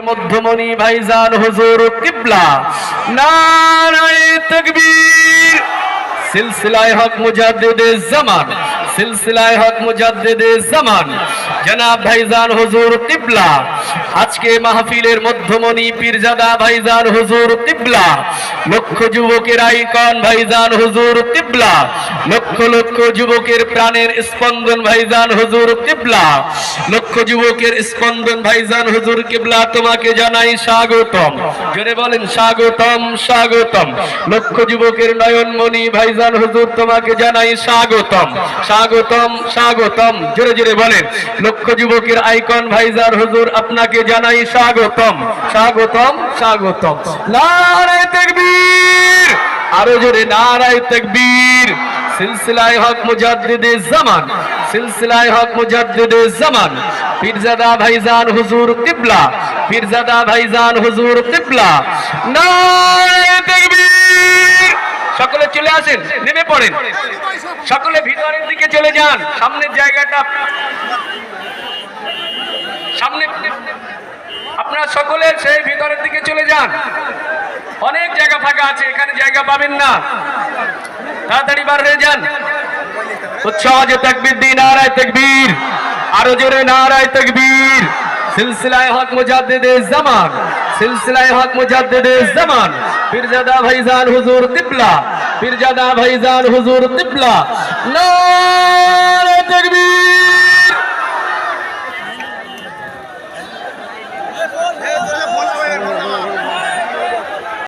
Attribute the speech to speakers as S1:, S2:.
S1: মধ্যমণি ভাইজান, হুজুর, কিবলা সিলসিলায়ে হক মুজাদ্দিদে জামান, সিলসিলায়ে হক মুজাদ্দিদে জামান। জনাব ভাইজান কিবলা, আজকে মাহফিলের মধ্যমণি পীরজাদা ভাইজান, হুজুর, কিবলা, লক্ষ যুবকের আইকন ভাইজান, হুজুর, কিবলা লক্ষ লক্ষ যুবকের প্রাণের স্পন্দন ভাইজান হুজুর কিবলা। লক্ষ যুবকের স্পন্দন ভাইজান হুজুর কিবলা, তোমাকে জানাই স্বাগতম। জোরে বলেন, স্বাগতম স্বাগতম। লক্ষ যুবকের নয়নমণি ভাইজান হুজুর, তোমাকে জানাই স্বাগতম। স্বাগতম স্বাগতম। জোরে জোরে বলেন, লক্ষ যুবকের আইকন ভাইজান হুজুর, আপনাকে জানাই স্বাগতম। স্বাগতম স্বাগতম। নারায়ে তাকবীর, আরও জোরে, নারায়ে তাকবীর। সিলসিলায়ে হক মুজাদ্দিদে জামান, সিলসিলায়ে হক মুজাদ্দিদে জামান। পীরজাদা ভাইজান হুজুর কিবলা, পীরজাদা ভাইজান হুজুর কিবলা। নারায়ে তাকবীর! সকলে চলে আসেন, নেমে পড়েন। সকলে ভিতরের দিকে চলে যান, সামনের জায়গাটা। সামনে আপনারা সকলে সেই ভিতরের দিকে চলে যান। অনেক জায়গা ফাঁকা আছে, এখানে জায়গা পাবেন না। তাড়াতাড়ি বার হয়ে যান। উৎসাহে তাকবীর দিন নারায় তাকবীর। আরও জোরে নারায় তাকবীর। সিলসিলায় হক মুজাদ্দিদে জামান। সিলসিলায় হক মুজাদ্দিদে জামান। পীরজাদা ভাইজান হুজুর কিবলা পীরজাদা ভাইজান হুজুর নারায় তাকবীর